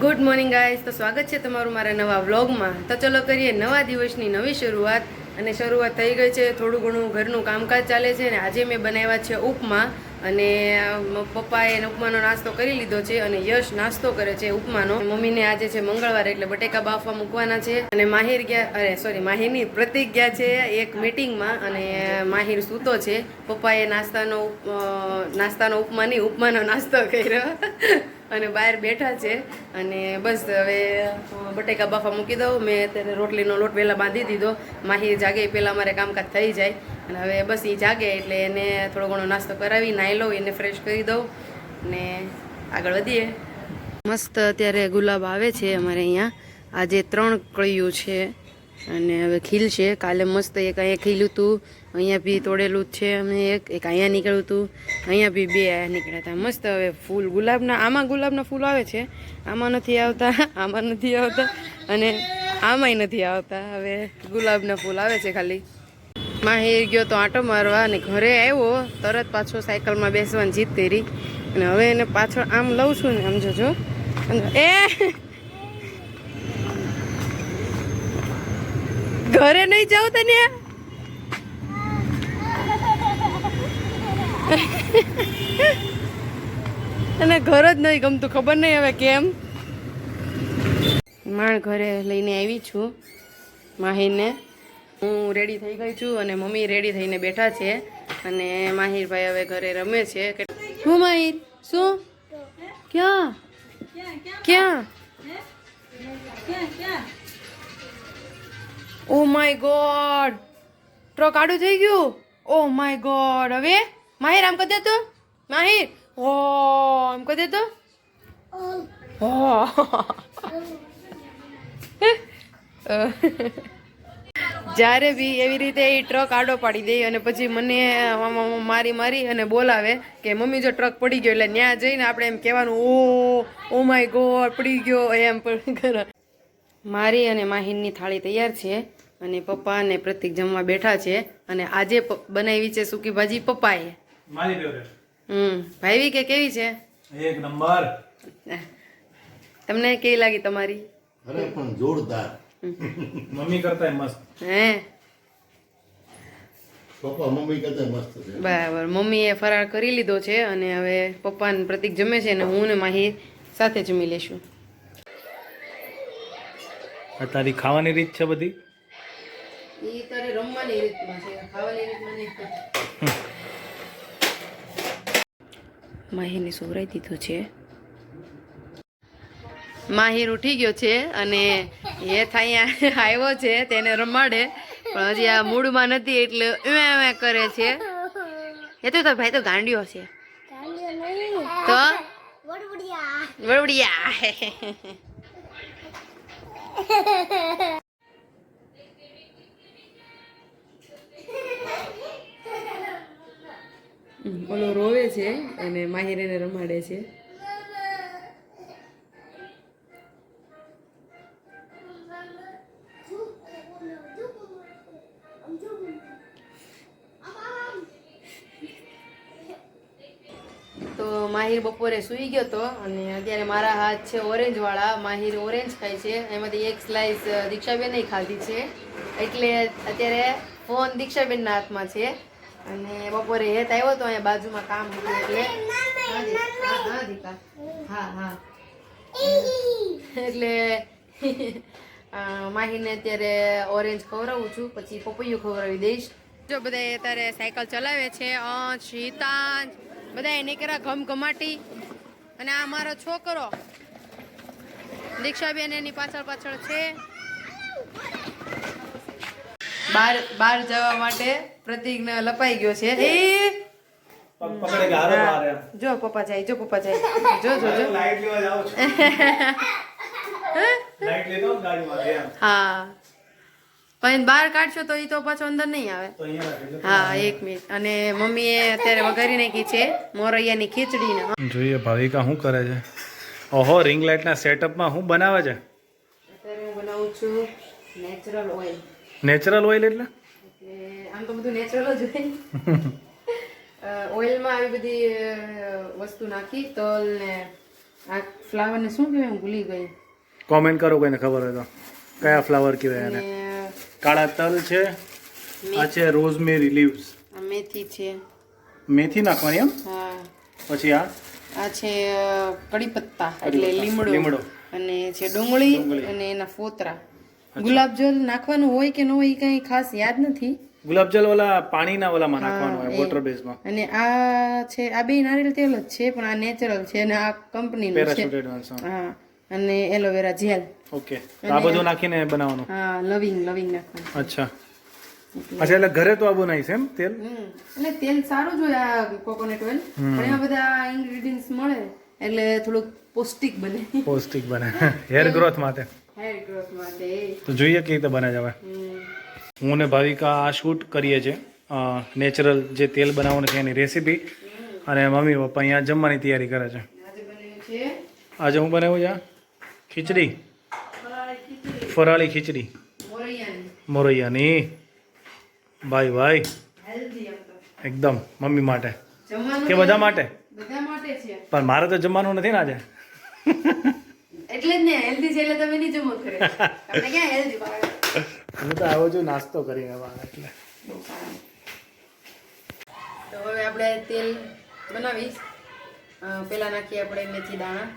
Good morning guys તો સ્વાગત છે તમારું મારા નવા વ્લોગમાં. તો ચલો કરીએ નવા દિવસની નવી શરૂઆત. અને શરૂઆત થઈ ગઈ છે. થોડું ઘણું ઘરનું કામકાજ ચાલે છે અને આજે મેં બનાવ્યા છે ઉપમા. અને પપ્પાએ ઉપમાનો નાસ્તો કરી લીધો છે અને યશ નાસ્તો કરે છે ઉપમાનો. મમ્મીને આજે છે મંગળવાર એટલે બટેકા બાફવા મૂકવાના છે. અને માહિર ગયા, અરે સોરી માહિરની પ્રતિક ગયા છે એક મિટિંગમાં અને માહિર સૂતો છે. પપ્પાએ નાસ્તાનો નાસ્તાનો ઉપમા નહીં, ઉપમાનો નાસ્તો કર્યો. અને બહાર બેઠા છે અને બસ હવે બટેકા બાફા મૂકી દઉં. મેં અત્યારે રોટલીનો લોટ પહેલાં બાંધી દીધો. માહી જાગે પહેલાં અમારે કામકાજ થઈ જાય. અને હવે બસ એ જાગે એટલે એને થોડો ઘણો નાસ્તો કરાવી, નાહી લઉં, એને ફ્રેશ કરી દઉં અને આગળ વધીએ. મસ્ત અત્યારે ગુલાબ આવે છે અમારે અહીંયા. આજે ત્રણ કળિયું છે. અને હવે ખીલ છે. કાલે મસ્ત એક અહીંયા ખીલ્યું હતું. અહીંયા બી તોડેલું જ છે અમે એક એક અહીંયા નીકળ્યું હતું. અહીંયા બી બે અહીંયા નીકળ્યા હતા. મસ્ત હવે ફૂલ ગુલાબના, આમાં ગુલાબના ફૂલ આવે છે. આમાં નથી આવતા, આમાં નથી આવતા અને આમાંય નથી આવતા. હવે ગુલાબના ફૂલ આવે છે ખાલી. માહિર ગયો તો આંટો મારવા અને ઘરે આવ્યો. તરત પાછો સાયકલમાં બેસવાની જીત કરી. અને હવે એને પાછળ આમ લઉં છું ને, આમ જોજો. એ ઘરે નહીં જાવ તને? અને ઘર જ નહીં ગમતું, ખબર નહીં હવે કેમ? માણ ઘરે લઈને આવી છું માહિરને હું રેડી થઈ ગઈ છું અને મમ્મી રેડી થઈને બેઠા છે. અને માહિરભાઈ હવે ઘરે રમે છે. હું માહિર? શું? ક્યાં? ક્યાં? ઓ માય ગોડ. ટ્રક આડું થઈ ગયું? Oh my God. હવે માહિર, આમ કરી દે માહિર. ઓ આમ કરી દે ઓ જ્યારે બી એવી રીતે એ ટ્રક આડો પાડી દે અને પછી મને મારી મારી અને બોલાવે કે મમ્મી, જો ટ્રક પડી ગયો એટલે ત્યાં જઈને આપણે એમ કહેવાનું, ઓ ઓ માય ગોડ, પડી ગયો એમ. પણ મારી અને માહિરની થાળી તૈયાર છે. અને પપ્પા અને પ્રતિક જમવા બેઠા છે અને આજે બનાવી છે સૂકી ભાજી પપ્પાએ. મારી ફેવરેટ હમ ભાઈવી કે કેવી છે? એક નંબર. તમને કેવી લાગી તમારી? અરે પણ જોરદાર. મમ્મી કરતા મસ્ત. હે? પપ્પા મમ્મી કરતા મસ્ત છે. બરાબર મમ્મીએ ફરાળ કરી લીધો છે અને હવે પપ્પા ને પ્રતિક જમે છે અને હું ને માહી સાથે જમી લેશું. તારી ખાવાની રીત છે બધી? ઈ તારે રમવાની રીતમાં છે ખાવાની રીતમાં નહીં. માહીને સોવરાઈ દીધું છે. માહિર ઉઠી ગયો છે અને એ અહીંયા આવ્યો છે તેને રમાડે. પણ હજી આ મૂડમાં નથી એટલે એવે કરે છે. એ તો ભાઈ તો ગાંડિયો છે. તો? વડવડિયા. છે અને માહિર એને રમાડે છે. તો માહિર બપોરે સૂઈ ગયો તો અને અત્યારે મારા હાથ છે ઓરેન્જ વાળા માહિર ઓરેન્જ ખાય છે. એમાંથી એક સ્લાઇસ દીક્ષાબેન ખાધી છે. એટલે અત્યારે ફોન દીક્ષાબેનના હાથમાં છે. અને બપોરે હેત આવ્યો તો અહીંયા બાજુમાં કામ હતું એટલે હા હા એટલે માહીને અત્યારે ઓરેન્જ ખવડાવું છું પછી પપૈયું ખવડાવી દઈશ. જો બધા અત્યારે સાયકલ ચલાવે છે અંશ હિતાંશ બધા નીકળ્યા ઘમઘમાટી. અને આ મારો છોકરો દીક્ષાબેન એની પાછળ પાછળ છે. બાર બાર જવા માટે પ્રતિજ્ઞ લપાઈ ગયો છે. એ. જો પપ્પા જાય જો પપ્પા જાય. જો જો જો. લાઈટ લેવા જાવ છું. લાઈટ લેતો ગાડીમાં હા. પણ બહાર કાઢશો તો એ તો પાછો અંદર નહીં આવે. તો અહીંયા રાખી હા એક મિનિટ. અને મમ્મીએ અત્યારે વઘારી નાખી છે મોરૈયાની ખીચડી ને જોઈએ ભાવિકા શું કરે છે? ઓહો રિંગ લાઇટના સેટઅપમાં શું બનાવે છે? અત્યારે હું બનાવું છું નેચરલ ઓઇલ નેચરલ ઓઇલ એટલે? આમ તો બધું નેચરલ જ હોય. ઓઇલમાં આવી બધી વસ્તુ નાખી તલ ને આ ફ્લાવર ને શું કહેવાય હું ભૂલી ગઈ. કોમેન્ટ કરો કોઈને ખબર હોય તો. કયા ફ્લાવર કહેવાય એને? કાળા તલ છે આ છે રોઝમેરી લીવ્સ મેથી છે. મેથી નાખવાની એમ? હા. પછી આ? આ છે કડી પત્તા એટલે લીમડો. લીમડો. અને છે ડુંગળી અને એના ફોતરા. ગુલાબજલ નાખવાનું હોય કે ન હોય એ કઈ ખાસ યાદ નથી. ગુલાબજલ ઓલા પાણીના ઓલામાં નાખવાનું હોય વોટર બેઝમાં અને આ છે આ બે નારિયેળ તેલ જ છે પણ આ નેચરલ છે અને આ કંપનીનું છે. હા. અને એલોવેરા જેલ ઓકે આ બધું નાખીને બનાવવાનું? હા લવિંગ લવિંગ નાખવાનું. અચ્છા. અચ્છા એટલે ઘરે તો આ બનાવીશ એમ તેલ? એટલે તેલ સારું જ હોય આ કોકોનટ ઓઇલ પણ એમાં બધા ઇન્ગ્રેડિયન્ટ્સ મળે એટલે થોડુંક પૌષ્ટિક બને. પૌષ્ટિક બને. હેર ગ્રોથ માટે. હેર ગ્રોથ માટે. તો જોઈએ કેવી રીતે બને હમ. હું ને ભાવિકા આ શૂટ કરીએ છીએ. નેચરલ જે તેલ બનાવવાનું છે એની રેસીપી અને મમ્મી પપ્પા અહીંયા જમવાની તૈયારી કરે છે. આજે હું બનાવું છે? ખીચડી? ફરાળી ખીચડી. મોરૈયાની. ભાઈ ભાઈ. એકદમ મમ્મી માટે. કે બધા માટે? પણ મારે તો જમવાનું નથી ને આજે. એટલે જ ને હેલ્ધી છે એટલે તમે નહીં જમો કરે ક્યાં હેલ્ધી હું તો આવ્યો છું નાસ્તો કરીને બહાર એટલે. તો હવે આપણે તેલ બનાવીશ પહેલાં નાખીએ આપણે મેથી દાણા.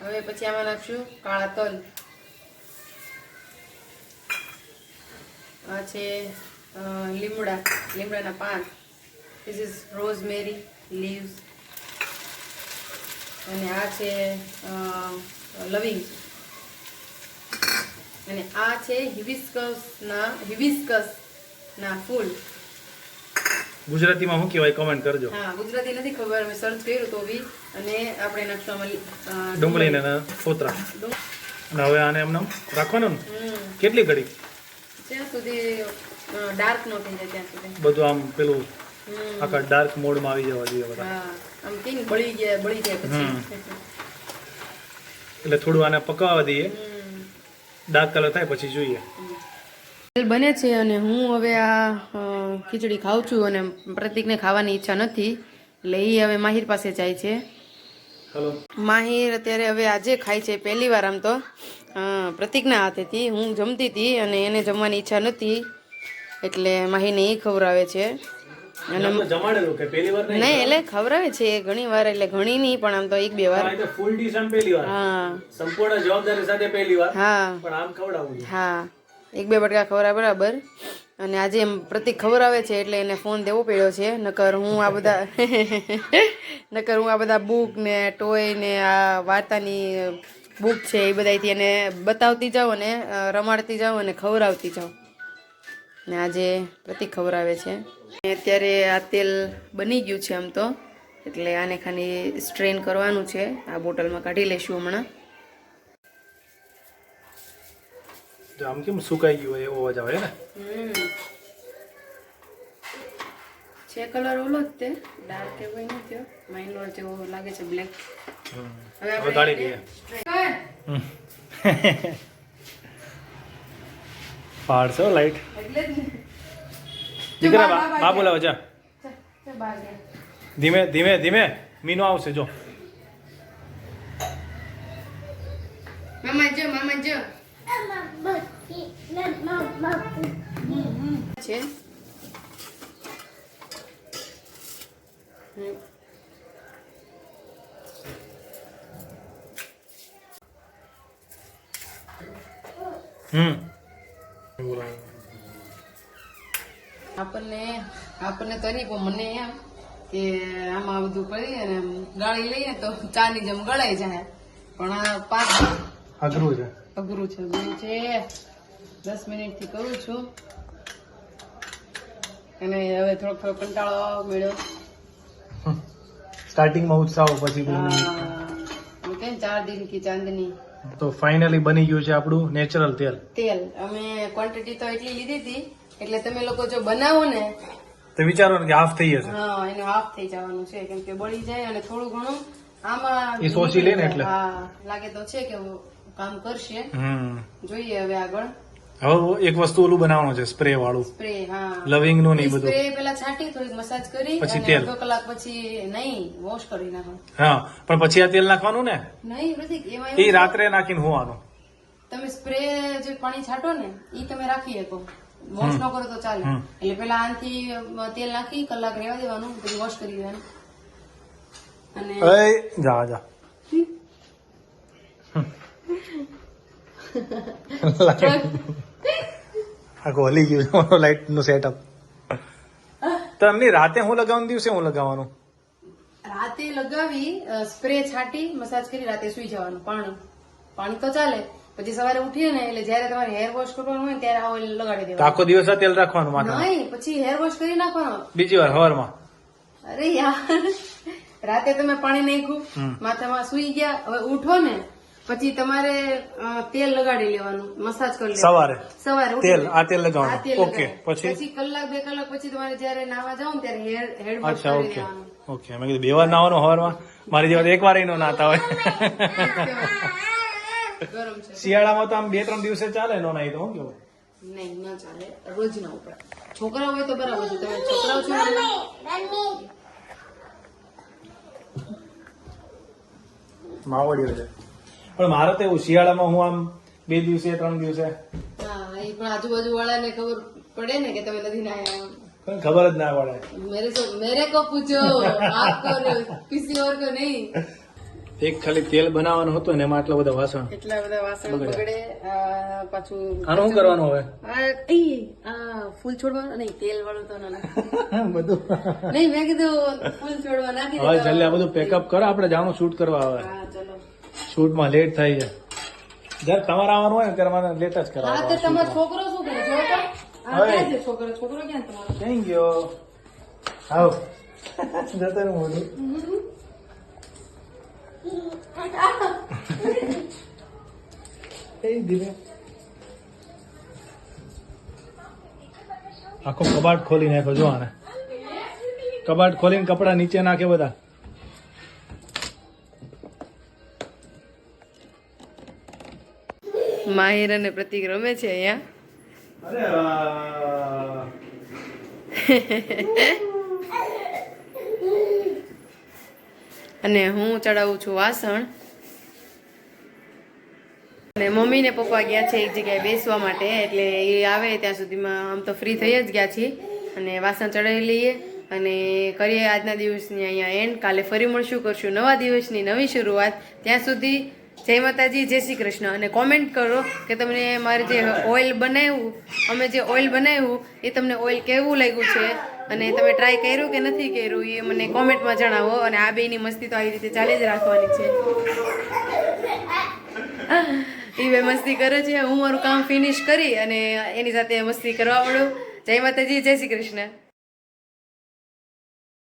હવે પછી આમાં નાખશું કાળા તલ. આ છે લીમડા, લીમડાના પાન. ધીસ ઇઝ રોઝમેરી લીવ્સ અને આ છે લવિંગ. અને આ છે હિબિસ્કસના હિબિસ્કસના ફૂલ. ગુજરાતીમાં શું કહેવાય? કમેન્ટ કરજો. હા ગુજરાતી નથી ખબર. મેં સર્ચ કર્યું તો બી. અને આપણે નકશામાં આમાં લી- અ, ડુંગળી ને એના ફોતરા અને હવે આને એમને રાખવાનું ને? કેટલી ઘડી? જ્યાં સુધી ડાર્ક ન થઈ જાય ત્યાં સુધી. બધું આમ પેલું. આખા ડાર્ક મોડમાં આવી જવા જોઈએ બધા. આમ કેમ બળી ગયા બળી જાય પછી. એટલે થોડું આને પકાવવા દઈએ. ડાર્ક કલર થાય પછી જોઈએ. બને છે અને હું હવે આ ખીચડી ખાઉં છું અને પ્રતિકને ખાવાની ઈચ્છા નથી. એટલે એ હવે માહિર પાસે જાય છે. માહિર અત્યારે હવે આજે ખાય છે પહેલી વાર આમ તો. પ્રતિકના હાથેથી હું જમતી હતી અને એને જમવાની ઈચ્છા નથી. એટલે માહિરને એ ખવડાવે છે. અને જમાડેલું કે પહેલી વાર નહીં એટલે ખવરાવે છે ઘણી વાર એટલે ઘણી નહીં પણ આમ તો એક બે વાર. ફૂલ ડીશ આમ પહેલી વાર. હા. સંપૂર્ણ જવાબદારી સાથે પહેલી વાર. હા. પણ આમ ખવડાવું હા. એક બે બટકા ખવરાવે બરાબર. અને આજે એમ પ્રતિક ખવડાવે છે એટલે એને ફોન દેવો પડ્યો છે. નકર હું આ બધા નકર હું આ બધા બુક ને ટોય ને આ વાર્તાની બુક છે એ બધાથી એને બતાવતી જાઉં અને રમાડતી જાઉં અને ખવડાવતી જાઉં. ને આજે પ્રતિક ખવડાવે છે. અને અત્યારે આ તેલ બની ગયું છે આમ તો. એટલે આને ખાલી સ્ટ્રેન કરવાનું છે. આ બોટલમાં કાઢી લઈશું હમણાં. જો આમ કેમ સુકાઈ ગયું એવો અવાજ આવે ને? છે કલર ઓલો જ તે. ડાર્ક એવો નહીં થયો માઇનોર જેવો લાગે છે બ્લેક હવે આપણે કાઢી લઈએ પાડશો લાઈટ. દીકરા બા- બોલાવો જા. ધીમે ધીમે ધીમે મીનો આવશે જો છે હમ. આપણને આપણને નહીં પણ મને એમ કે આમાં બધું કરી અને ગાળી લઈએ તો ચાની જેમ ગળાઈ જાય. પણ આ પાંચ અઘરું છે. અઘરું છે. અઘરું છે દસ મિનિટથી કરું છું અને હવે થોડોક થોડો કંટાળો મળ્યો. સ્ટાર્ટિંગમાં ઉત્સાહ પછી કેમ ચાર દિન કી ચાંદની? તો ફાઇનલી બની ગયું છે આપણું નેચરલ તેલ. તેલ. અમે ક્વોન્ટિટી તો એટલી લીધી હતી એટલે તમે લોકો જો બનાવો ને તો વિચારો કે હાફ થઈ જશે. હા એનું હાફ થઈ જવાનું છે કેમ કે બળી જાય અને થોડું ઘણું આમાં એ શોષી લે ને એટલે. હા લાગે તો છે કે કામ કરશે. જોઈએ હવે આગળ. હવે એક વસ્તુ ઓલું બનાવવાનું છે સ્પ્રે વાળું. સ્પ્રે હા. લવિંગનું નહીં બધું. સ્પ્રે પેલા છાંટી થોડીક મસાજ કરી પછી તેલ. અડધો કલાક પછી નહીં વોશ કરી નાખવાનું. હા પણ પછી આ તેલ નાખવાનું ને? નહીં નથી એમાં એ રાત્રે નાખીને હોવાનું. તમે સ્પ્રે જે પાણી છાંટો ને એ તમે રાખી શકો. વોશ ન કરો તો ચાલે. એટલે પેલા આનથી તેલ નાખી કલાક રેવા દેવાનું પછી વોશ કરી દેવાનું. અને જા જા. આખું હલી ગયું લાઇટનું સેટઅપ તો એમની રાતે હું લગાવવાનું દિવસે હું લગાવવાનું? રાતે લગાવી સ્પ્રે છાંટી મસાજ કરી રાતે સુઈ જવાનું. પાણી પાણી તો ચાલે. પછી સવારે ઉઠીએ ને એટલે જયારે તમારે હેર વોશ કરવાનું હોય ત્યારે આ ઓઇલ લગાડી દેવાનું. આખો દિવસ તેલ રાખવાનું માથે નહીં પછી હેર વોશ કરી નાખવાનો. બીજી વાર હવારમાં? અરે યાર રાતે તમે પાણી નાખ્યું. માથામાં સુઈ ગયા હવે ઉઠો ને પછી તમારે તેલ લગાડી લેવાનું મસાજ કરી લેવાનું. સવારે? સવારે તેલ આ તેલ લગાવવાનું. ઓકે પછી? પછી કલાક બે કલાક પછી તમારે જ્યારે નાવા જાવ ને ત્યારે હેર હેડ વોશ કરી ઓકે. ઓકે મેં કીધું બે વાર નાવાનું હવારમાં. મારી જેવા એક વાર એનો નાતા હોય. શિયાળામાં તો આમ બે ત્રણ દિવસે ચાલે નો નાઈ તો હું કેવું નહીં ન ચાલે. રોજ ના ઉપડે છોકરા હોય તો બરાબર છે. તમે છોકરાઓ છો છે. પણ મારે તો એવું શિયાળામાં હું આમ બે દિવસે ત્રણ દિવસે. હા એ પણ આજુબાજુ વાળાને ખબર પડે ને કે તમે નથી નાયા ખબર જ ના પડે. મેરે કો પૂછો કિસી ઓર કો નહીં. એક ખાલી તેલ બનાવવાનું હતું ને એમાં આટલા બધા વાસણ? એટલા બધા વાસણ બગડે પાછું આનું શું કરવાનું હવે? ફૂલ છોડવાનું નહીં તેલ વાળો તો ના બધું. નહીં મેં કીધું ફૂલ છોડવા નાખી હવે છેલ્લે બધું પેકઅપ કરો આપણે જાણું શૂટ કરવા આવે હા ચલો. શૂટમાં લેટ થાય છે. જ્યારે તમારે આવવાનું હોય ને ત્યારે મને લેટ જ હા કરાવવાનું તમારો છોકરો શું કરે? જો તો આ હવે. ક્યાં છે છોકરો? છોકરો ક્યાં તમારો? ક્યાં ગયો? આવ. જતો રહ્યો મોઢું. એ ધીમે. આખો કબાટ ખોલી નાખ્યો જો આને. કબાટ ખોલીને કપડા નીચે નાખે બધા. માહિર અને પ્રતિક રમે છે અહીંયા. અને હું ચડાવું છું વાસણ. અને મમ્મી ને પપ્પા ગયા છે એક જગ્યાએ બેસવા માટે એટલે એ આવે ત્યાં સુધીમાં આમ તો ફ્રી થઈ જ ગયા છીએ. અને વાસણ ચડાવી લઈએ અને કરીએ આજના દિવસની અહીંયા એન્ડ કાલે ફરી મળશું કરશું નવા દિવસની નવી શરૂઆત. ત્યાં સુધી જય માતાજી, જય શ્રી કૃષ્ણ. અને કોમેન્ટ કરો કે તમને મારે જે ઓઇલ બનાવ્યું, અમે જે ઓઇલ બનાવ્યું, એ તમને ઓઇલ કેવું લાગ્યું છે? અને તમે ટ્રાય કર્યું કે નથી કર્યું, એ મને કોમેન્ટમાં જણાવો. અને આ બેની મસ્તી તો આવી રીતે ચાલી જ રાખવાની છે. એ બે મસ્તી કરે છે. હું મારું કામ ફિનિશ કરી અને એની સાથે મસ્તી કરવા મળું જય માતાજી, જય શ્રી કૃષ્ણ.